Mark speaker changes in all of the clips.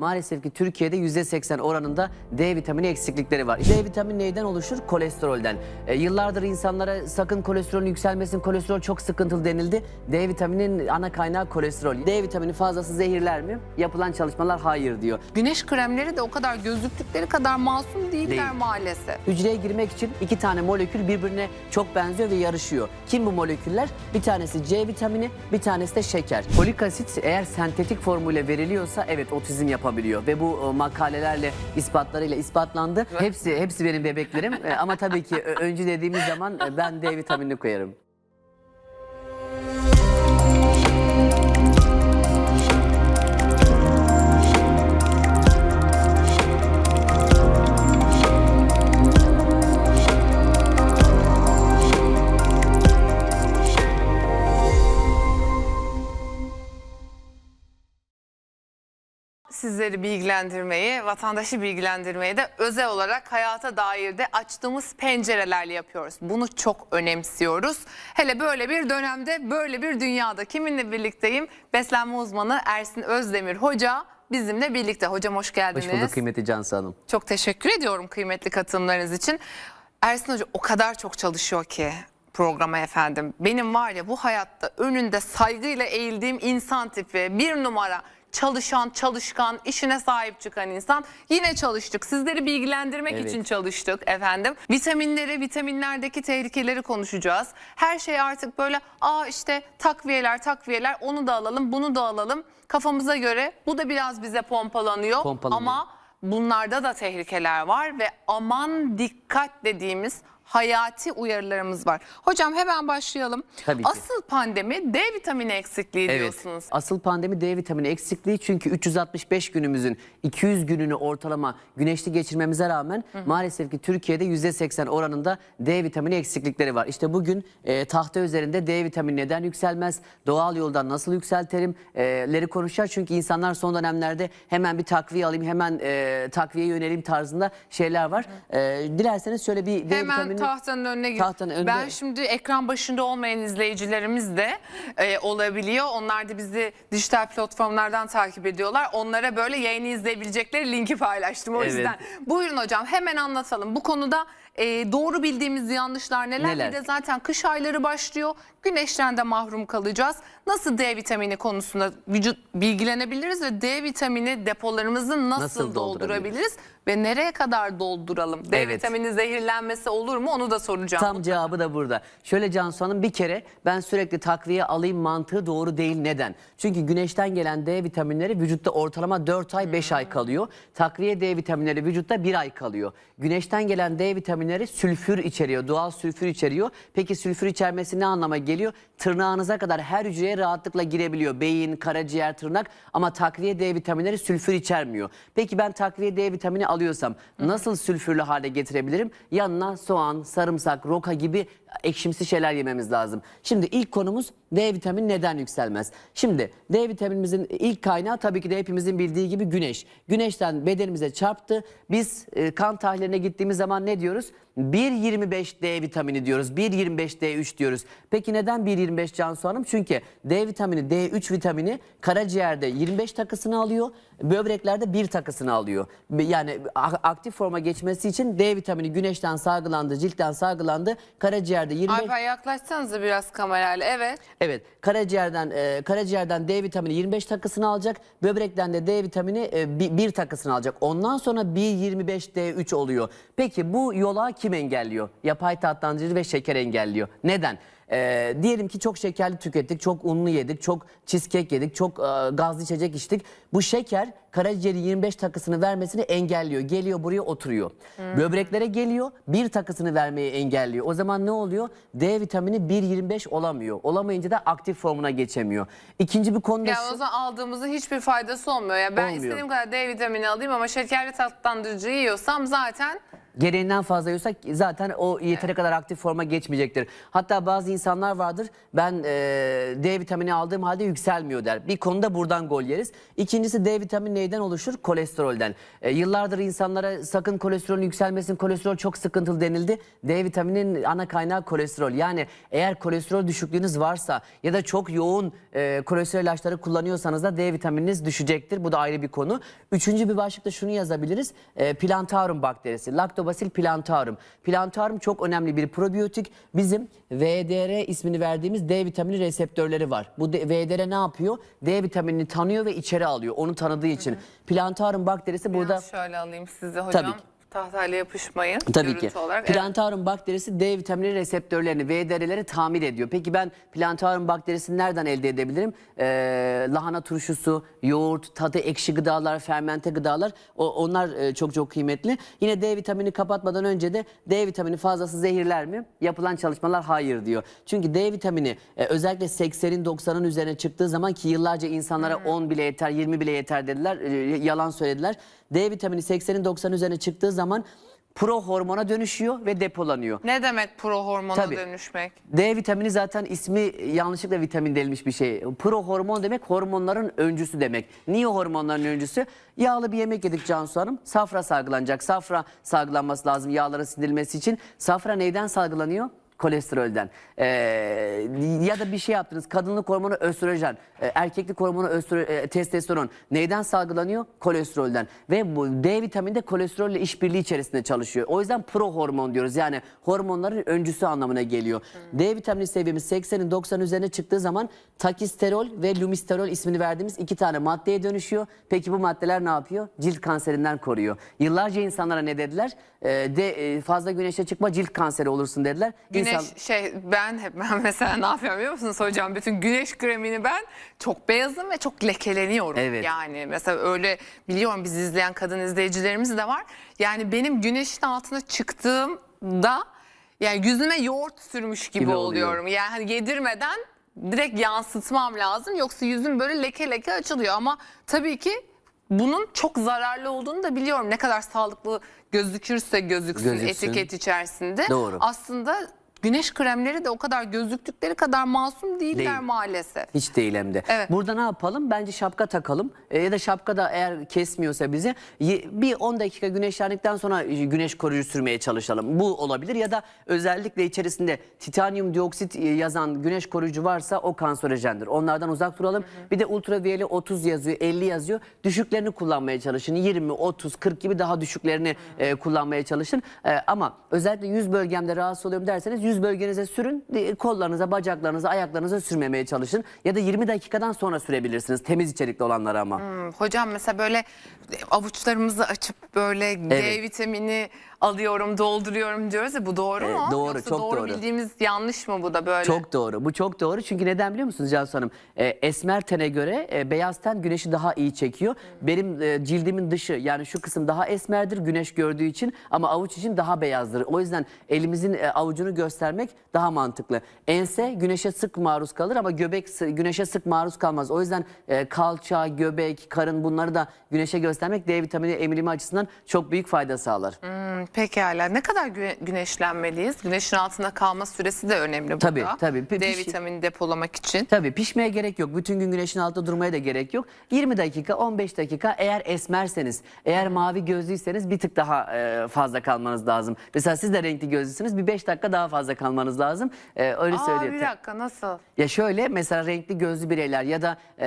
Speaker 1: Maalesef ki Türkiye'de %80 oranında D vitamini eksiklikleri var. D vitamini neyden oluşur? Kolesterolden. E, yıllardır insanlara sakın kolesterolün yükselmesin, kolesterol çok sıkıntılı denildi. D vitaminin ana kaynağı kolesterol. D vitamini fazlası zehirler mi? Yapılan çalışmalar hayır diyor.
Speaker 2: Güneş kremleri de o kadar gözlüktükleri kadar masum değiller
Speaker 1: Değil.
Speaker 2: maalesef.
Speaker 1: Hücreye girmek için iki tane molekül birbirine çok benziyor ve yarışıyor. Kim bu moleküller? Bir tanesi C vitamini, bir tanesi de şeker. Folik asit eğer sentetik formuyla veriliyorsa evet otizm yapabiliyor ve bu e, makalelerle ispatlarıyla ispatlandı. Hepsi hepsi benim bebeklerim E, ama tabii ki ö- öncü dediğimiz zaman e, ben D vitaminini koyarım.
Speaker 2: Sizleri bilgilendirmeyi, vatandaşı bilgilendirmeyi de özel olarak hayata dair de açtığımız pencerelerle yapıyoruz. Bunu çok önemsiyoruz. Hele böyle bir dönemde, böyle bir dünyada kiminle birlikteyim? Beslenme uzmanı Ersin Özdemir Hoca bizimle birlikte. Hocam hoş geldiniz.
Speaker 1: Hoş bulduk kıymetli Cansu Hanım.
Speaker 2: Çok teşekkür ediyorum kıymetli katılımlarınız için. Ersin Hoca o kadar çok çalışıyor ki programa efendim. Benim var ya bu hayatta önünde saygıyla eğildiğim insan tipi bir numara çalışan, çalışkan, işine sahip çıkan insan. Yine çalıştık. Sizleri bilgilendirmek
Speaker 1: Evet.
Speaker 2: için çalıştık efendim. Vitaminleri, vitaminlerdeki tehlikeleri konuşacağız. Her şey artık böyle aa işte takviyeler, takviyeler onu da alalım, bunu da alalım. Kafamıza göre bu da biraz bize pompalanıyor.
Speaker 1: Pompalanıyor.
Speaker 2: Ama bunlarda da tehlikeler var ve aman dikkat dediğimiz hayati uyarılarımız var. Hocam hemen başlayalım.
Speaker 1: Tabii ki.
Speaker 2: Asıl pandemi D vitamini eksikliği diyorsunuz.
Speaker 1: Asıl pandemi D vitamini eksikliği çünkü 365 günümüzün 200 gününü ortalama güneşli geçirmemize rağmen maalesef ki Türkiye'de %80 oranında D vitamini eksiklikleri var. İşte bugün e, tahta üzerinde D vitamini neden yükselmez, doğal yoldan nasıl yükseltelim e, leri konuşacağız. Çünkü insanlar son dönemlerde hemen bir takviye alayım, hemen e, takviyeye yönelim tarzında şeyler var. E, dilerseniz şöyle bir D
Speaker 2: Hemen
Speaker 1: vitamini...
Speaker 2: tahtanın önüne gir.
Speaker 1: Tahtanın önünde-
Speaker 2: Ben şimdi ekran başında olmayan izleyicilerimiz de e, olabiliyor. Onlar da bizi dijital platformlardan takip ediyorlar. Onlara böyle yayını izleyebilecekleri linki paylaştım o
Speaker 1: Evet.
Speaker 2: yüzden. Buyurun hocam hemen anlatalım. Bu konuda e, doğru bildiğimiz yanlışlar neler?
Speaker 1: Neler?
Speaker 2: Bir de zaten kış ayları başlıyor. Güneşten de mahrum kalacağız. Nasıl D vitamini konusunda vücut bilgilenebiliriz ve D vitamini depolarımızı nasıl,
Speaker 1: Nasıl
Speaker 2: doldurabiliriz?
Speaker 1: doldurabiliriz?
Speaker 2: Ve nereye kadar dolduralım? D
Speaker 1: Evet.
Speaker 2: vitamini zehirlenmesi olur mu? Onu da soracağım.
Speaker 1: Tam cevabı da burada. Şöyle Cansu Hanım bir kere ben sürekli takviye alayım mantığı doğru değil. Neden? Çünkü güneşten gelen D vitaminleri vücutta ortalama 4 ay 5 ay kalıyor. Takviye D vitaminleri vücutta 1 ay kalıyor. Güneşten gelen D vitaminleri sülfür içeriyor. Doğal sülfür içeriyor. Peki sülfür içermesi ne anlama geliyor? Tırnağınıza kadar her hücreye rahatlıkla girebiliyor. Beyin, karaciğer, tırnak ama takviye D vitaminleri sülfür içermiyor. Peki ben takviye D vitamini alıyorsam nasıl sülfürlü hale getirebilirim? Yanına soğan, sarımsak, roka gibi ekşimsi şeyler yememiz lazım. Şimdi ilk konumuz D vitamini neden yükselmez? Şimdi D vitaminimizin ilk kaynağı tabii ki de hepimizin bildiği gibi güneş. Güneşten bedenimize çarptı. Biz e, kan tahlillerine gittiğimiz zaman ne diyoruz? 1.25 D vitamini diyoruz. 1.25 D3 diyoruz. Peki neden 1.25 Cansu Hanım? Çünkü D vitamini, D3 vitamini karaciğerde 25 takısını alıyor. Böbreklerde 1 takısını alıyor. Yani aktif forma geçmesi için D vitamini güneşten salgılandı, ciltten salgılandı. Karaciğerde 25
Speaker 2: Alper yaklaşsanıza biraz kamerayla. Evet.
Speaker 1: Evet, karaciğerden e, karaciğerden D vitamini 25 takısını alacak. Böbrekten de D vitamini e, 1 takısını alacak. Ondan sonra 1.25 D3 oluyor. Peki bu yola kim engelliyor? Yapay tatlandırıcı ve şeker engelliyor. Neden? E, diyelim ki çok şekerli tükettik, çok unlu yedik, çok cheesecake yedik, çok e, gazlı içecek içtik. Bu şeker karaciğerin 25 takısını vermesini engelliyor. Geliyor buraya oturuyor. Böbreklere geliyor, bir takısını vermeyi engelliyor. O zaman ne oluyor? D vitamini 1.25 olamıyor. Olamayınca da aktif formuna geçemiyor. İkinci bir konu da
Speaker 2: Yani o zaman aldığımızın hiçbir faydası olmuyor. Ya ben
Speaker 1: Olmuyor.
Speaker 2: istediğim kadar D vitamini alayım ama şekerli tatlandırıcı yiyorsam zaten
Speaker 1: Gereğinden fazla yiyorsak zaten o yeteri kadar aktif forma geçmeyecektir. Hatta bazı insanlar vardır. Ben e, D vitamini aldığım halde yükselmiyor der. Bir konuda buradan gol yeriz. İkincisi D vitamini neyden oluşur? Kolesterolden. E, yıllardır insanlara sakın kolesterolün yükselmesin, kolesterol çok sıkıntılı denildi. D vitaminin ana kaynağı kolesterol. Yani eğer kolesterol düşüklüğünüz varsa ya da çok yoğun e, kolesterol ilaçları kullanıyorsanız da D vitamininiz düşecektir. Bu da ayrı bir konu. Üçüncü bir başlıkta şunu yazabiliriz. E, plantarum bakterisi. Lactobacillus plantarum. Plantarum çok önemli bir probiyotik. Bizim VDR ismini verdiğimiz D vitamini reseptörleri var. Bu D- VDR ne yapıyor? D vitaminini tanıyor ve içeri alıyor. Onu tanıdığı için. Plantarum bakterisi burada
Speaker 2: Biraz şöyle alayım sizi hocam.
Speaker 1: Tabii ki.
Speaker 2: Tahtayla yapışmayın.
Speaker 1: Tabii
Speaker 2: görüntü
Speaker 1: ki.
Speaker 2: Olarak.
Speaker 1: Plantarum bakterisi D vitamini reseptörlerini, VDR'leri tamir ediyor. Peki ben plantarum bakterisini nereden elde edebilirim? Ee, lahana turşusu, yoğurt, tadı ekşi gıdalar, fermente gıdalar o, onlar e, çok çok kıymetli. Yine D vitamini kapatmadan önce de D vitamini fazlası zehirler mi? Yapılan çalışmalar hayır diyor. Çünkü D vitamini e, özellikle 80'in 90'ın üzerine çıktığı zaman ki yıllarca insanlara 10 bile yeter, 20 bile yeter dediler. e, yalan söylediler. D vitamini 80'in 90'ın üzerine çıktığı zaman pro hormona dönüşüyor ve depolanıyor.
Speaker 2: Ne demek pro hormona
Speaker 1: Tabii.
Speaker 2: dönüşmek?
Speaker 1: D vitamini zaten ismi yanlışlıkla vitamin denilmiş bir şey. Pro hormon demek hormonların öncüsü demek. Niye hormonların öncüsü? Yağlı bir yemek yedik Cansu Hanım. Safra salgılanacak. Safra salgılanması lazım yağların sindirilmesi için. Safra neyden salgılanıyor? Kolesterolden. Ee, ya da bir şey yaptınız. Kadınlık hormonu östrojen. Ee, erkeklik hormonu östro, e, testosteron. Neyden salgılanıyor? Kolesterolden. Ve bu D vitamini de kolesterolle işbirliği içerisinde çalışıyor. O yüzden pro hormon diyoruz. Yani hormonların öncüsü anlamına geliyor. D vitamini seviyemiz 80'in 90 üzerine çıktığı zaman takisterol ve lumisterol ismini verdiğimiz iki tane maddeye dönüşüyor. Peki bu maddeler ne yapıyor? Cilt kanserinden koruyor. Yıllarca insanlara ne dediler? Ee, de e, fazla güneşe çıkma cilt kanseri olursun dediler.
Speaker 2: Güneş
Speaker 1: İnsan-
Speaker 2: şey ben hep ben mesela ne yapıyorum biliyor musunuz hocam? Bütün güneş kremini ben çok beyazım ve çok lekeleniyorum.
Speaker 1: Evet.
Speaker 2: Yani mesela öyle biliyorum biz izleyen kadın izleyicilerimiz de var. Yani benim güneşin altına çıktığımda yani yüzüme yoğurt sürmüş gibi,
Speaker 1: Gibi oluyor.
Speaker 2: oluyorum. Yani hani yedirmeden direkt yansıtmam lazım yoksa yüzüm böyle leke leke açılıyor ama tabii ki bunun çok zararlı olduğunu da biliyorum. Ne kadar sağlıklı gözükürse gözüksün,
Speaker 1: Gözüksün.
Speaker 2: etiket içerisinde.
Speaker 1: Doğru.
Speaker 2: Aslında güneş kremleri de o kadar gözüktükleri kadar masum değiller
Speaker 1: Değil.
Speaker 2: maalesef.
Speaker 1: Hiç değil hem de.
Speaker 2: Evet.
Speaker 1: Burada ne yapalım? Bence şapka takalım. E, ya da şapka da eğer kesmiyorsa bizi y- bir 10 dakika güneşlendikten sonra e, güneş koruyucu sürmeye çalışalım. Bu olabilir ya da özellikle içerisinde titanyum dioksit e, yazan güneş koruyucu varsa o kanserojendir. Onlardan uzak duralım. Bir de ultraviyeli 30 yazıyor, 50 yazıyor. Düşüklerini kullanmaya çalışın. 20, 30, 40 gibi daha düşüklerini e, kullanmaya çalışın. E, ama özellikle yüz bölgemde rahatsız oluyorum derseniz yüz bölgenize sürün. Kollarınıza, bacaklarınıza, ayaklarınıza sürmemeye çalışın. Ya da 20 dakikadan sonra sürebilirsiniz. Temiz içerikli olanları ama.
Speaker 2: Hmm, Hocam mesela böyle avuçlarımızı açıp böyle D
Speaker 1: Evet.
Speaker 2: vitamini alıyorum, dolduruyorum diyoruz ya bu doğru
Speaker 1: Evet,
Speaker 2: mu?
Speaker 1: doğru,
Speaker 2: Yoksa
Speaker 1: çok
Speaker 2: doğru bildiğimiz yanlış mı bu da böyle?
Speaker 1: Çok doğru. Bu çok doğru. Çünkü neden biliyor musunuz Cansu Hanım? E, esmer tene göre e, beyaz ten güneşi daha iyi çekiyor. Benim e, cildimin dışı yani şu kısım daha esmerdir güneş gördüğü için ama avuç için daha beyazdır. O yüzden elimizin e, avucunu göstermek daha mantıklı. Ense güneşe sık maruz kalır ama göbek sı- güneşe sık maruz kalmaz. O yüzden e, kalça, göbek, karın bunları da güneşe göstermek D vitamini emilimi açısından çok büyük fayda sağlar.
Speaker 2: Pekala. Ne kadar güne- güneşlenmeliyiz? Güneşin altında kalma süresi de önemli burada.
Speaker 1: Tabii, tabii.
Speaker 2: D vitamini depolamak için.
Speaker 1: Tabii pişmeye gerek yok. Bütün gün güneşin altında durmaya da gerek yok. 20 dakika, 15 dakika eğer esmerseniz, eğer mavi gözlüyseniz bir tık daha e, fazla kalmanız lazım. Mesela siz de renkli gözlüsünüz. Bir 5 dakika daha fazla kalmanız lazım. E, öyle
Speaker 2: Aa
Speaker 1: söyleyeyim.
Speaker 2: bir dakika nasıl?
Speaker 1: Ya şöyle mesela renkli gözlü bireyler ya da e,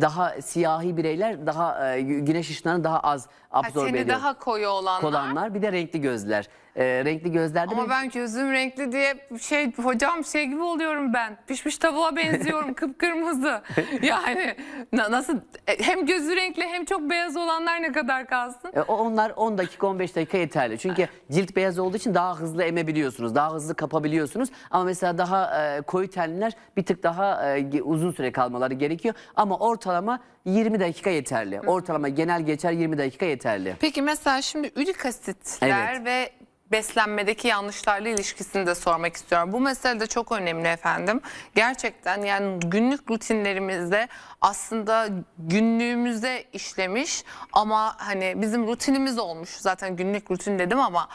Speaker 1: daha siyahi bireyler daha e, gü- güneş ışınlarını daha az absorbe ediyor.
Speaker 2: daha koyu olanlar.
Speaker 1: Olanlar bir de renkli gözler. E, renkli gözlerde
Speaker 2: Ama ben gözüm renkli diye şey hocam şey gibi oluyorum ben. Pişmiş tavuğa benziyorum kıpkırmızı. Yani na- nasıl e, hem gözü renkli hem çok beyaz olanlar ne kadar kalsın?
Speaker 1: E, onlar 10 dakika 15 dakika yeterli. Çünkü cilt beyaz olduğu için daha hızlı emebiliyorsunuz. Daha hızlı kapabiliyorsunuz. Ama mesela daha e, koyu tenliler bir tık daha e, uzun süre kalmaları gerekiyor. Ama ortalama 20 dakika yeterli. Ortalama genel geçer 20 dakika yeterli.
Speaker 2: Peki mesela şimdi ürik asitler
Speaker 1: Evet.
Speaker 2: ve beslenmedeki yanlışlarla ilişkisini de sormak istiyorum. Bu mesele de çok önemli efendim. Gerçekten yani günlük rutinlerimizde aslında günlüğümüze işlemiş ama hani bizim rutinimiz olmuş. Zaten günlük rutin dedim ama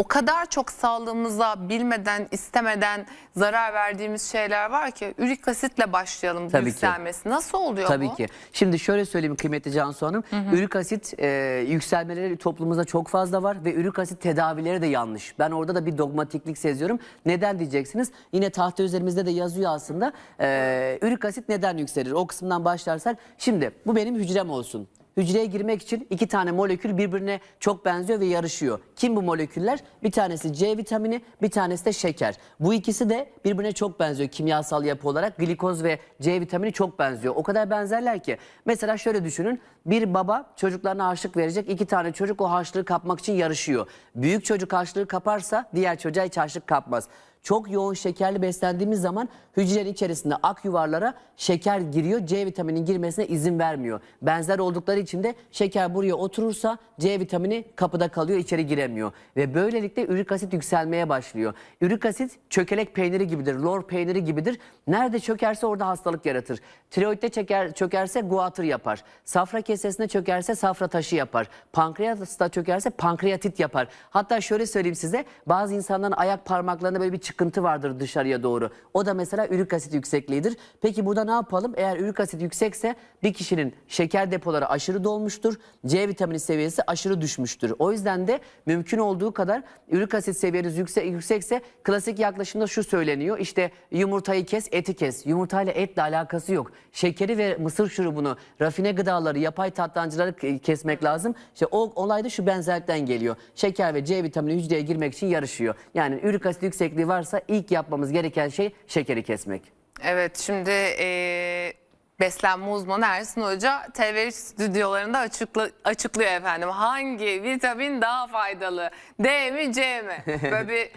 Speaker 2: o kadar çok sağlığımıza bilmeden, istemeden zarar verdiğimiz şeyler var ki ürik asitle başlayalım bu
Speaker 1: Tabii ki.
Speaker 2: yükselmesi. Nasıl oluyor
Speaker 1: Tabii
Speaker 2: bu?
Speaker 1: ki. Şimdi şöyle söyleyeyim kıymetli Cansu Hanım. Ürik asit e, yükselmeleri toplumumuzda çok fazla var ve ürik asit tedavileri de yanlış. Ben orada da bir dogmatiklik seziyorum. Neden diyeceksiniz? Yine tahta üzerimizde de yazıyor aslında. E, ürik asit neden yükselir? O kısımdan başlarsak. Şimdi bu benim hücrem olsun. Hücreye girmek için iki tane molekül birbirine çok benziyor ve yarışıyor. Kim bu moleküller? Bir tanesi C vitamini, bir tanesi de şeker. Bu ikisi de birbirine çok benziyor kimyasal yapı olarak. Glikoz ve C vitamini çok benziyor. O kadar benzerler ki. Mesela şöyle düşünün. Bir baba çocuklarına harçlık verecek. iki tane çocuk o harçlığı kapmak için yarışıyor. Büyük çocuk harçlığı kaparsa diğer çocuğa hiç harçlık kapmaz. Çok yoğun şekerli beslendiğimiz zaman hücrenin içerisinde ak yuvarlara şeker giriyor. C vitaminin girmesine izin vermiyor. Benzer oldukları için de şeker buraya oturursa C vitamini kapıda kalıyor, içeri giremiyor. Ve böylelikle ürik asit yükselmeye başlıyor. Ürik asit çökelek peyniri gibidir, lor peyniri gibidir. Nerede çökerse orada hastalık yaratır. Tiroidde çeker, çökerse guatr yapar. Safra kesesine çökerse safra taşı yapar. Pankreasta çökerse pankreatit yapar. Hatta şöyle söyleyeyim size bazı insanların ayak parmaklarında böyle bir çıkıntı vardır dışarıya doğru. O da mesela ürik asit yüksekliğidir. Peki burada ne yapalım? Eğer ürik asit yüksekse bir kişinin şeker depoları aşırı dolmuştur. C vitamini seviyesi aşırı düşmüştür. O yüzden de mümkün olduğu kadar ürik asit seviyeniz yüksek, yüksekse klasik yaklaşımda şu söyleniyor. İşte yumurtayı kes, eti kes. Yumurtayla etle alakası yok. Şekeri ve mısır şurubunu, rafine gıdaları, yapay tatlancıları kesmek lazım. İşte o olay da şu benzerlikten geliyor. Şeker ve C vitamini hücreye girmek için yarışıyor. Yani ürik asit yüksekliği varsa ilk yapmamız gereken şey şekeri kesmek.
Speaker 2: Evet şimdi eee, beslenme uzmanı Ersin Hoca TV stüdyolarında açıkla, açıklıyor efendim. Hangi vitamin daha faydalı? D mi C mi? Böyle bir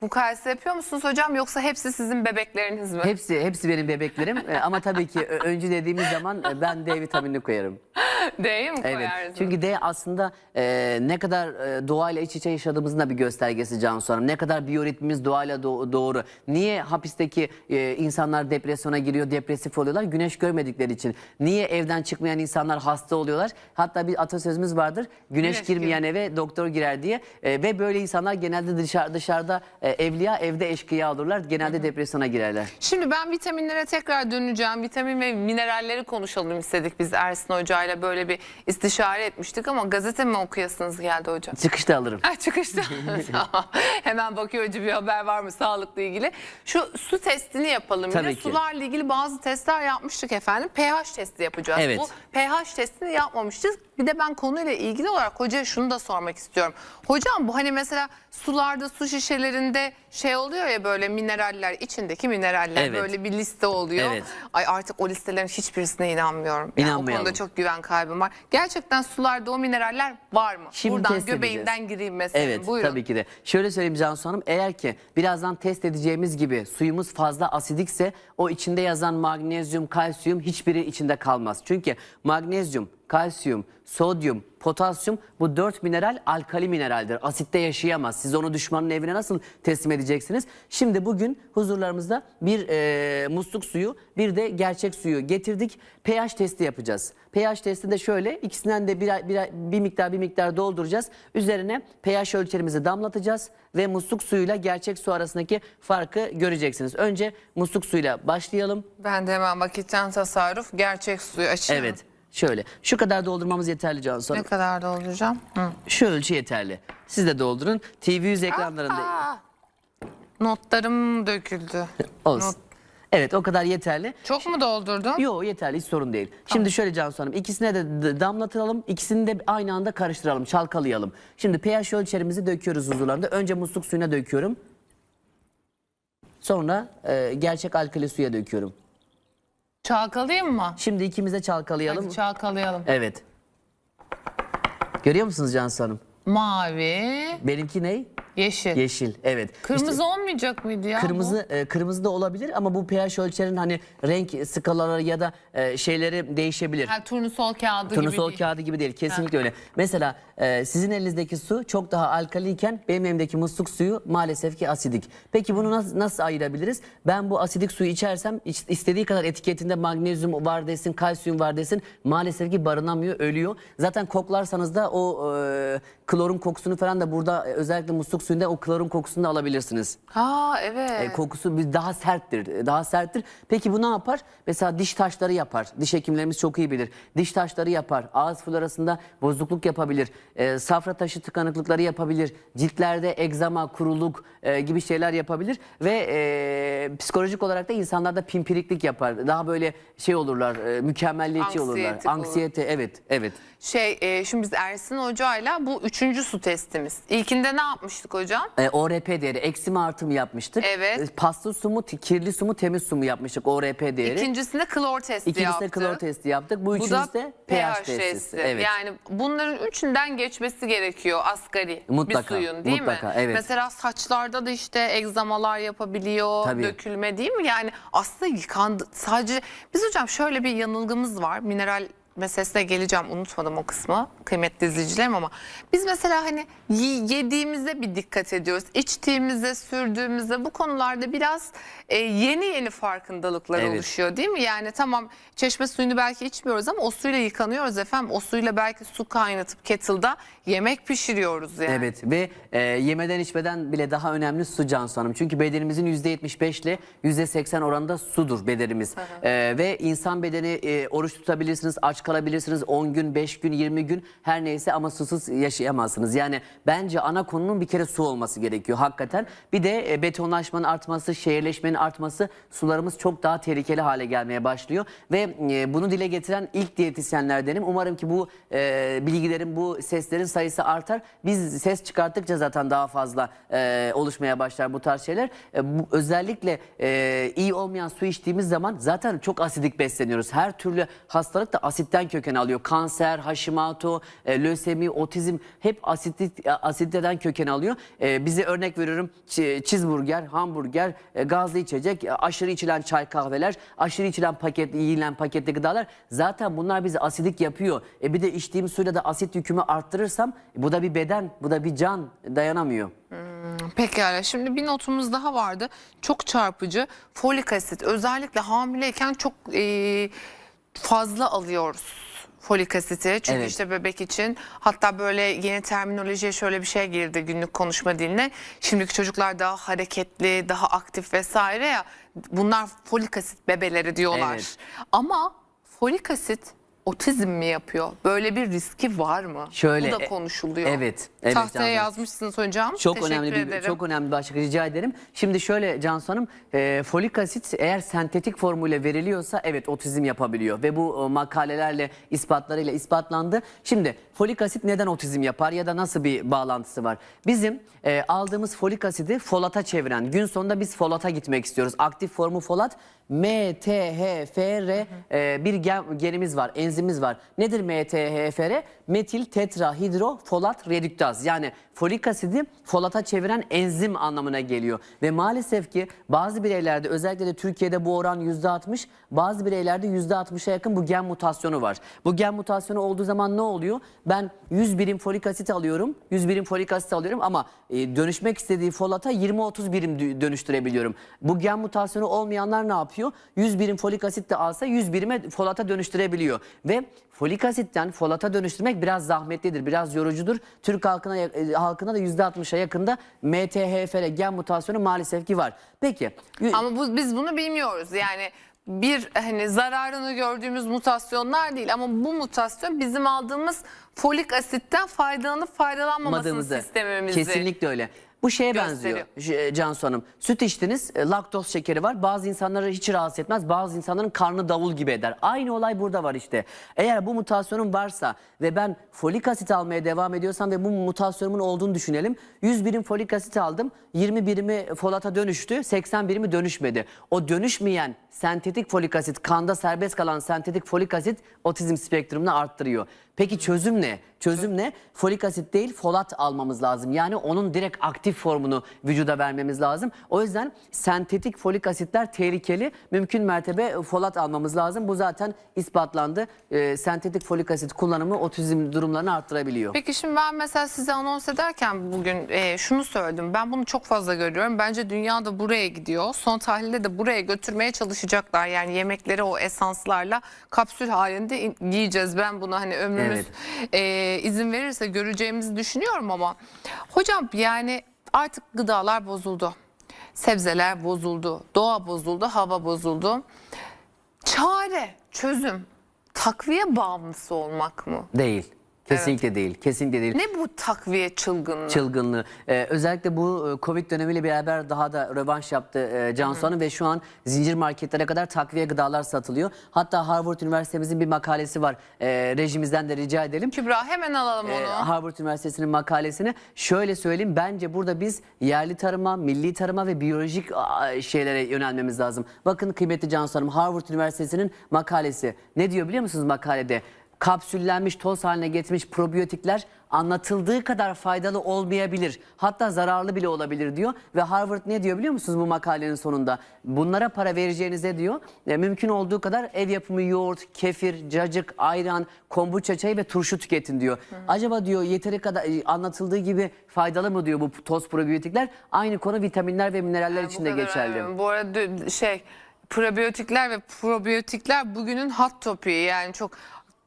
Speaker 2: mukayese yapıyor musunuz hocam yoksa hepsi sizin bebekleriniz mi?
Speaker 1: Hepsi hepsi benim bebeklerim E, ama tabii ki ö- öncü dediğimiz zaman e, ben D vitaminini koyarım.
Speaker 2: D'yi mi
Speaker 1: Evet.
Speaker 2: koyarsınız?
Speaker 1: Çünkü D aslında e, ne kadar e, doğayla iç içe yaşadığımızın da bir göstergesi Cansu Hanım. Ne kadar biyoritmimiz doğayla do- doğru. Niye hapisteki e, insanlar depresyona giriyor, depresif oluyorlar? Güneş görmedikleri için. Niye evden çıkmayan insanlar hasta oluyorlar? Hatta bir atasözümüz vardır. Güneş,
Speaker 2: Güneş
Speaker 1: girmeyen eve doktor girer diye. E, ve böyle insanlar genelde dışarı, dışarıda e, evliya, evde eşkıya olurlar. Genelde depresyona girerler.
Speaker 2: Şimdi ben vitaminlere tekrar döneceğim. Vitamin ve mineralleri konuşalım istedik biz Ersin Hoca ile böyle bir istişare etmiştik ama gazete mi okuyasınız geldi hocam?
Speaker 1: Çıkışta alırım.
Speaker 2: Ha, çıkışta. Hemen bakıyor bir haber var mı sağlıkla ilgili. Şu su testini yapalım.
Speaker 1: Tabii ki.
Speaker 2: sularla ilgili bazı testler yapmıştık efendim. pH testi yapacağız.
Speaker 1: Evet.
Speaker 2: Bu pH testini yapmamıştık. Bir de ben konuyla ilgili olarak hocaya şunu da sormak istiyorum. Hocam bu hani mesela sularda su şişelerinde şey oluyor ya böyle mineraller içindeki mineraller
Speaker 1: Evet.
Speaker 2: böyle bir liste oluyor.
Speaker 1: Evet.
Speaker 2: Ay artık o listelerin hiçbirisine inanmıyorum. Yani o konuda çok güven kaybım var. Gerçekten sularda o mineraller var mı?
Speaker 1: Şimdi
Speaker 2: Buradan göbeğinden gireyim mesela.
Speaker 1: Evet
Speaker 2: Buyurun.
Speaker 1: tabii ki de. Şöyle söyleyeyim Cansu Hanım eğer ki birazdan test edeceğimiz gibi suyumuz fazla asidikse o içinde yazan magnezyum, kalsiyum hiçbiri içinde kalmaz. Çünkü magnezyum, kalsiyum, sodyum, potasyum bu dört mineral alkali mineraldir. Asitte yaşayamaz. Siz onu düşmanın evine nasıl teslim edeceksiniz? Şimdi bugün huzurlarımızda bir e, musluk suyu bir de gerçek suyu getirdik. pH testi yapacağız. pH testinde şöyle ikisinden de bir, bir, bir miktar bir miktar dolduracağız. Üzerine pH ölçerimizi damlatacağız ve musluk suyuyla gerçek su arasındaki farkı göreceksiniz. Önce musluk suyuyla başlayalım.
Speaker 2: Ben de hemen vakitten tasarruf gerçek suyu açayım.
Speaker 1: Evet. Şöyle. Şu kadar doldurmamız yeterli Cansu
Speaker 2: Ne
Speaker 1: Hanım.
Speaker 2: kadar dolduracağım? Hı.
Speaker 1: Şu ölçü yeterli. Siz de doldurun. TV yüz ekranlarında
Speaker 2: Aa, notlarım döküldü.
Speaker 1: olsun.
Speaker 2: Not-
Speaker 1: Evet o kadar yeterli.
Speaker 2: Çok mu doldurdum?
Speaker 1: Yok yeterli hiç sorun değil. Şimdi şöyle Cansu Hanım ikisine de d- damlatalım. ikisini de aynı anda karıştıralım, çalkalayalım. Şimdi pH ölçerimizi döküyoruz huzurlarında. Önce musluk suyuna döküyorum. Sonra e, gerçek alkali suya döküyorum.
Speaker 2: Çalkalayayım mı?
Speaker 1: Şimdi ikimize çalkalayalım.
Speaker 2: Hadi çalkalayalım.
Speaker 1: Evet. Görüyor musunuz Cansu Hanım?
Speaker 2: Mavi,
Speaker 1: Benimki ne?
Speaker 2: Yeşil.
Speaker 1: Yeşil. Evet.
Speaker 2: Kırmızı
Speaker 1: İşte
Speaker 2: olmayacak mıydı ya? bu?
Speaker 1: kırmızı e, kırmızı da olabilir ama bu pH ölçerinin hani renk skalaları ya da e, şeyleri değişebilir.
Speaker 2: Ha, turnusol kağıdı gibi
Speaker 1: Turnusol
Speaker 2: değil.
Speaker 1: kağıdı gibi değil. Kesinlikle öyle. Mesela e, sizin elinizdeki su çok daha alkaliyken benim elimdeki musluk suyu maalesef ki asidik. Peki bunu nasıl, nasıl ayırabiliriz? Ben bu asidik suyu içersem iç- istediği kadar etiketinde magnezyum var desin, kalsiyum var desin. Maalesef ki barınamıyor, ölüyor. Zaten koklarsanız da o e, klorun kokusunu falan da burada e, özellikle musluk suyunda o klorun kokusunu da alabilirsiniz.
Speaker 2: Ha evet.
Speaker 1: E, kokusu bir daha serttir. e, Daha serttir. Peki bu ne yapar? Mesela diş taşları yapar. Diş hekimlerimiz çok iyi bilir. Diş taşları yapar. Ağız florasında bozukluk yapabilir. E, safra taşı tıkanıklıkları yapabilir. Ciltlerde egzama, kuruluk e, gibi şeyler yapabilir ve e, psikolojik olarak da insanlarda pimpiriklik yapar. Daha böyle şey olurlar, e, mükemmelliyetçi olurlar.
Speaker 2: Anksiyetik olur.
Speaker 1: Anksiyete evet, evet.
Speaker 2: Şey e, şimdi biz Ersin Hoca'yla bu üçüncü su testimiz. İlkinde ne yapmıştık hocam?
Speaker 1: E, ORP değeri eksi mi artı mı yapmıştık?
Speaker 2: Evet.
Speaker 1: E, paslı su mu, kirli su mu, temiz su mu yapmıştık ORP değeri?
Speaker 2: İkincisinde klor testi
Speaker 1: İkincisinde
Speaker 2: yaptı.
Speaker 1: klor testi yaptık. Bu
Speaker 2: Bu
Speaker 1: üçüncüsü pH, testi.
Speaker 2: testi.
Speaker 1: Evet.
Speaker 2: Yani bunların üçünden geçmesi gerekiyor asgari
Speaker 1: Mutlaka,
Speaker 2: bir suyun değil
Speaker 1: mutlaka,
Speaker 2: mi?
Speaker 1: evet.
Speaker 2: Mesela saçlarda da işte egzamalar yapabiliyor,
Speaker 1: Tabii.
Speaker 2: dökülme değil mi? Yani aslında yıkandı sadece biz hocam şöyle bir yanılgımız var. Mineral meselesine geleceğim unutmadım o kısmı kıymetli izleyicilerim ama biz mesela hani yediğimizde bir dikkat ediyoruz. İçtiğimizde, sürdüğümüzde bu konularda biraz e, yeni yeni farkındalıklar
Speaker 1: Evet.
Speaker 2: oluşuyor değil mi? Yani tamam çeşme suyunu belki içmiyoruz ama o suyla yıkanıyoruz efendim. O suyla belki su kaynatıp kettle'da yemek pişiriyoruz yani.
Speaker 1: Evet ve e, yemeden içmeden bile daha önemli su Cansu Hanım. Çünkü bedenimizin %75 ile %80 oranında sudur bedenimiz. E, ve insan bedeni e, oruç tutabilirsiniz, aç kalabilirsiniz 10 gün, 5 gün, 20 gün her neyse ama susuz yaşayamazsınız. Yani bence ana konunun bir kere su olması gerekiyor hakikaten. Bir de e, betonlaşmanın artması, şehirleşmenin artması sularımız çok daha tehlikeli hale gelmeye başlıyor. Ve e, bunu dile getiren ilk diyetisyenlerdenim. Umarım ki bu e, bilgilerin, bu seslerin sayısı artar. Biz ses çıkarttıkça zaten daha fazla oluşmaya başlar bu tarz şeyler. Özellikle iyi olmayan su içtiğimiz zaman zaten çok asidik besleniyoruz. Her türlü hastalık da asitten köken alıyor. Kanser, Hashimoto, e, lösemi, otizm hep asit, asiteden köken alıyor. E, bize örnek veriyorum cheeseburger, hamburger, e, gazlı içecek, e, aşırı içilen çay kahveler, aşırı içilen paket, yiyilen paketli gıdalar zaten bunlar bizi asidik yapıyor. E, bir de içtiğim suyla da asit yükümü arttırırsam e, bu da bir beden, bu da bir can dayanamıyor.
Speaker 2: Pekala şimdi bir notumuz daha vardı. Çok çarpıcı folik asit özellikle hamileyken çok e, fazla alıyoruz folik asiti. Çünkü
Speaker 1: Evet.
Speaker 2: işte bebek için hatta böyle yeni terminolojiye şöyle bir şey girdi günlük konuşma diline. Şimdiki çocuklar daha hareketli, daha aktif vesaire ya bunlar folik asit bebeleri diyorlar.
Speaker 1: Evet.
Speaker 2: Ama folik asit otizm mi yapıyor? Böyle bir riski var mı?
Speaker 1: Şöyle,
Speaker 2: Bu da
Speaker 1: e-
Speaker 2: konuşuluyor.
Speaker 1: evet, evet
Speaker 2: Tahtaya
Speaker 1: Canan.
Speaker 2: yazmışsınız hocam.
Speaker 1: Çok
Speaker 2: Teşekkür
Speaker 1: önemli bir
Speaker 2: ederim.
Speaker 1: çok önemli bir başlık rica ederim. Şimdi şöyle Cansu Hanım, e, folik asit eğer sentetik formülle veriliyorsa evet otizm yapabiliyor ve bu e, makalelerle ispatlarıyla ispatlandı. Şimdi folik asit neden otizm yapar ya da nasıl bir bağlantısı var? Bizim e, aldığımız folik asidi folata çeviren gün sonunda biz folata gitmek istiyoruz. Aktif formu folat MTHFR e, bir gen- genimiz var, enzimimiz var. Nedir MTHFR? Metil tetrahidrofolat redüktaz. Yani folik asidi folata çeviren enzim anlamına geliyor. Ve maalesef ki bazı bireylerde özellikle de Türkiye'de bu oran %60, bazı bireylerde %60'a yakın bu gen mutasyonu var. Bu gen mutasyonu olduğu zaman ne oluyor? Ben 100 birim folik asit alıyorum, 100 birim folik asit alıyorum ama e, dönüşmek istediği folata 20-30 birim dö- dönüştürebiliyorum. Bu gen mutasyonu olmayanlar ne yapıyor? 100 birim folik asit de alsa 100 birime folata dönüştürebiliyor. Ve folik asitten folata dönüştürmek biraz zahmetlidir, biraz yorucudur. Türk halkına e, halkına da %60'a yakında MTHFR gen mutasyonu maalesef ki var. Peki
Speaker 2: Ama bu, biz bunu bilmiyoruz. Yani bir hani zararını gördüğümüz mutasyonlar değil ama bu mutasyon bizim aldığımız folik asitten faydalanıp faydalanmamasının
Speaker 1: yapmadığımızı.
Speaker 2: sistemimizi.
Speaker 1: Kesinlikle öyle. Bu şeye
Speaker 2: gösteriyor.
Speaker 1: benziyor J- Cansu Hanım. Süt içtiniz, e, laktoz şekeri var. Bazı insanları hiç rahatsız etmez. Bazı insanların karnı davul gibi eder. Aynı olay burada var işte. Eğer bu mutasyonun varsa ve ben folik asit almaya devam ediyorsam ve bu mutasyonumun olduğunu düşünelim. 100 birim folik asit aldım. 20 birimi folata dönüştü. 80 birimi dönüşmedi. O dönüşmeyen sentetik folik asit, kanda serbest kalan sentetik folik asit otizm spektrumunu arttırıyor. Peki çözüm ne? Çözüm ne? Folik asit değil folat almamız lazım. Yani onun direkt aktif formunu vücuda vermemiz lazım. O yüzden sentetik folik asitler tehlikeli. Mümkün mertebe folat almamız lazım. Bu zaten ispatlandı. Ee, sentetik folik asit kullanımı otizm durumlarını arttırabiliyor.
Speaker 2: Peki şimdi ben mesela size anons ederken bugün e, şunu söyledim. Ben bunu çok fazla görüyorum. Bence dünya da buraya gidiyor. Son tahlilde de buraya götürmeye çalışacaklar. Yani yemekleri o esanslarla kapsül halinde in- yiyeceğiz. Ben bunu hani ömrümüz
Speaker 1: Evet.
Speaker 2: e, izin verirse göreceğimizi düşünüyorum ama hocam yani artık gıdalar bozuldu. Sebzeler bozuldu, doğa bozuldu, hava bozuldu. Çare, çözüm, takviye bağımlısı olmak mı?
Speaker 1: Değil. Kesinlikle değil. Kesinlikle değil.
Speaker 2: Ne bu takviye çılgınlığı?
Speaker 1: çılgınlığı. Ee, özellikle bu e, Covid dönemiyle beraber daha da rövanş yaptı e, Cansu Hanım ve şu an zincir marketlere kadar takviye gıdalar satılıyor. Hatta Harvard Üniversitemizin bir makalesi var. E, rejimizden de rica edelim.
Speaker 2: Kübra hemen alalım onu.
Speaker 1: Ee, Harvard Üniversitesi'nin makalesini şöyle söyleyeyim. Bence burada biz yerli tarıma, milli tarıma ve biyolojik aa, şeylere yönelmemiz lazım. Bakın kıymetli Cansu Hanım Harvard Üniversitesi'nin makalesi. Ne diyor biliyor musunuz makalede? Kapsüllenmiş toz haline getirmiş probiyotikler anlatıldığı kadar faydalı olmayabilir. Hatta zararlı bile olabilir diyor. Ve Harvard ne diyor biliyor musunuz bu makalenin sonunda? Bunlara para vereceğinize diyor e, mümkün olduğu kadar ev yapımı yoğurt, kefir, cacık, ayran, kombuça çayı ve turşu tüketin diyor. Acaba diyor yeteri kadar e, anlatıldığı gibi faydalı mı diyor bu toz probiyotikler? Aynı konu vitaminler ve mineraller
Speaker 2: Bu
Speaker 1: için de geçerli.
Speaker 2: önemli. Bu arada şey probiyotikler ve probiyotikler bugünün hot topiği yani çok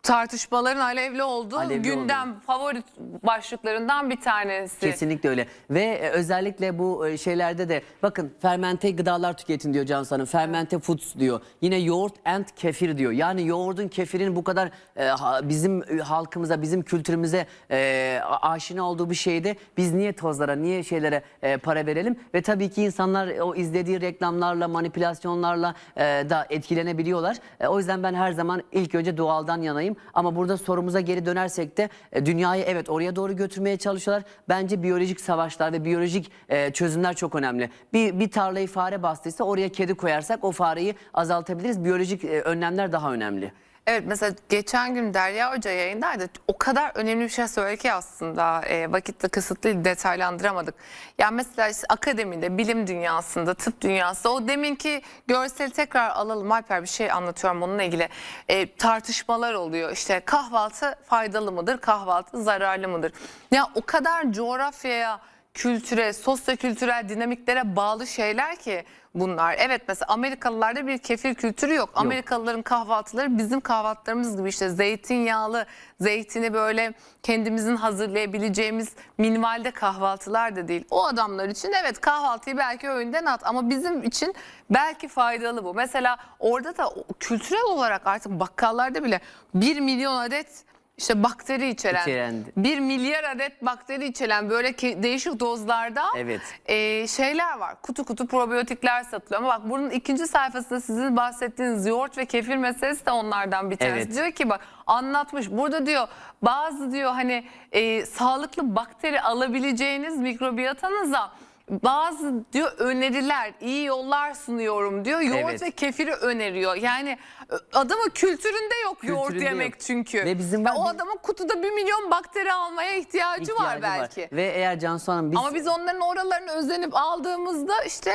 Speaker 2: tartışmaların alevli olduğu
Speaker 1: Alevli
Speaker 2: gündem favori başlıklarından bir tanesi.
Speaker 1: Kesinlikle öyle. Ve e, özellikle bu e, şeylerde de bakın fermente gıdalar tüketin diyor Cansu Hanım. Fermente foods diyor. Yine yoğurt and kefir diyor. Yani yoğurdun kefirin bu kadar e, ha- bizim e, halkımıza, bizim kültürümüze e, a- aşina olduğu bir şeyde biz niye tozlara, niye şeylere e, para verelim? Ve tabii ki insanlar o izlediği reklamlarla, manipülasyonlarla e, da etkilenebiliyorlar. E, o yüzden ben her zaman ilk önce doğaldan yanayım. Ama burada sorumuza geri dönersek de e, dünyayı evet oraya doğru götürmeye çalışıyorlar. Bence biyolojik savaşlar ve biyolojik e, çözümler çok önemli. Bir, bir tarlayı fare bastıysa oraya kedi koyarsak o fareyi azaltabiliriz. Biyolojik e, önlemler daha önemli.
Speaker 2: Evet mesela geçen gün Derya Hoca yayındaydı. O kadar önemli bir şey söyledi ki aslında e, vakitle kısıtlı detaylandıramadık. Ya mesela işte akademide, bilim dünyasında, tıp dünyasında o deminki görseli tekrar alalım. Alper bir şey anlatıyorum bununla ilgili. E, tartışmalar oluyor. İşte kahvaltı faydalı mıdır, kahvaltı zararlı mıdır? Ya o kadar coğrafyaya, kültüre, sosyo-kültürel dinamiklere bağlı şeyler ki bunlar. Evet mesela Amerikalılarda bir kefir kültürü yok. Amerikalıların kahvaltıları bizim kahvaltılarımız gibi işte zeytinyağlı, zeytini böyle kendimizin hazırlayabileceğimiz minvalde kahvaltılar da değil. O adamlar için evet kahvaltıyı belki öğünden at ama bizim için belki faydalı bu. Mesela orada da kültürel olarak artık bakkallarda bile 1 milyon adet işte bakteri içeren,
Speaker 1: İçeren.
Speaker 2: 1 milyar adet bakteri içeren böyle değişik dozlarda
Speaker 1: Evet.
Speaker 2: e, şeyler var. Kutu kutu probiyotikler satılıyor. Ama bak bunun ikinci sayfasında sizin bahsettiğiniz yoğurt ve kefir meselesi de onlardan bir tanesi.
Speaker 1: Evet.
Speaker 2: Diyor ki bak anlatmış. Burada diyor bazı diyor hani e, sağlıklı bakteri alabileceğiniz mikrobiyotanıza bazı diyor öneriler, iyi yollar sunuyorum diyor. Yoğurt
Speaker 1: Evet.
Speaker 2: ve kefiri öneriyor. Yani e, adamın kültüründe yok yoğurt
Speaker 1: Kültüründe
Speaker 2: yemek
Speaker 1: yok.
Speaker 2: çünkü.
Speaker 1: Ve bizim
Speaker 2: Ya
Speaker 1: var
Speaker 2: o
Speaker 1: bir-
Speaker 2: adamın kutuda bir milyon bakteri almaya ihtiyacı, var
Speaker 1: İhtiyacı
Speaker 2: belki.
Speaker 1: Ve eğer Cansu Hanım biz
Speaker 2: Ama biz onların oralarını özenip aldığımızda işte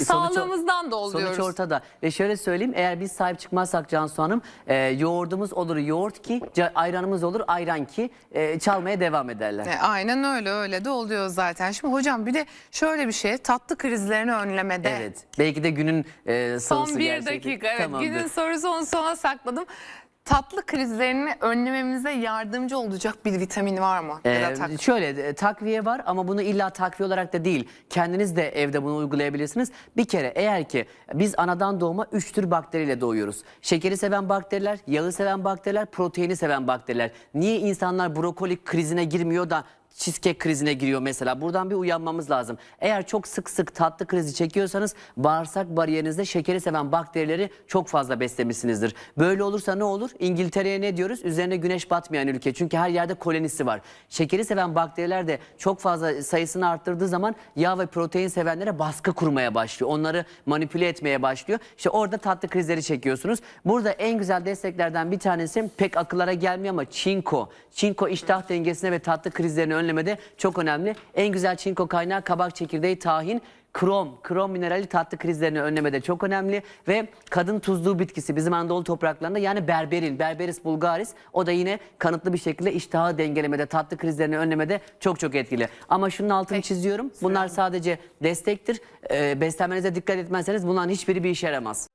Speaker 1: E,
Speaker 2: sağlığımızdan da oluyoruz.
Speaker 1: Sonuç ortada. Ve şöyle söyleyeyim eğer biz sahip çıkmazsak Cansu Hanım e, yoğurdumuz olur yoğurt ki ca- ayranımız olur ayran ki e, çalmaya devam ederler.
Speaker 2: E, aynen öyle öyle de oluyor zaten. Şimdi hocam bir de şöyle bir şey tatlı krizlerini önlemede.
Speaker 1: Evet. Belki de günün e,
Speaker 2: Son
Speaker 1: sorusu
Speaker 2: bir
Speaker 1: gerçekten.
Speaker 2: dakika evet
Speaker 1: Tamamdır.
Speaker 2: günün sorusu onu sona sakladım. Tatlı krizlerini önlememize yardımcı olacak bir vitamin var mı? ya da
Speaker 1: Ee,
Speaker 2: tak-
Speaker 1: şöyle e, takviye var ama bunu illa takviye olarak da değil. Kendiniz de evde bunu uygulayabilirsiniz. Bir kere eğer ki biz anadan doğma 3 tür bakteriyle doğuyoruz. Şekeri seven bakteriler, yağı seven bakteriler, proteini seven bakteriler. Niye insanlar brokoli krizine girmiyor da cheesecake krizine giriyor mesela. Buradan bir uyanmamız lazım. Eğer çok sık sık tatlı krizi çekiyorsanız bağırsak bariyerinizde şekeri seven bakterileri çok fazla beslemişsinizdir. Böyle olursa ne olur? İngiltere'ye ne diyoruz? Üzerine güneş batmayan ülke. Çünkü her yerde kolonisi var. Şekeri seven bakteriler de çok fazla sayısını arttırdığı zaman yağ ve protein sevenlere baskı kurmaya başlıyor. Onları manipüle etmeye başlıyor. İşte orada tatlı krizleri çekiyorsunuz. Burada en güzel desteklerden bir tanesi pek akıllara gelmiyor ama çinko. Çinko iştah dengesine ve tatlı krizlerini önlemede çok önemli. En güzel çinko kaynağı kabak çekirdeği, tahin. Krom, krom minerali tatlı krizlerini önlemede çok önemli ve kadın tuzluğu bitkisi bizim Anadolu topraklarında yani berberin, berberis bulgaris o da yine kanıtlı bir şekilde iştahı dengelemede, tatlı krizlerini önlemede çok çok etkili. Ama şunun altını
Speaker 2: Peki.
Speaker 1: çiziyorum. Bunlar sadece destektir. Ee, beslenmenize dikkat etmezseniz bunların hiçbiri bir işe yaramaz.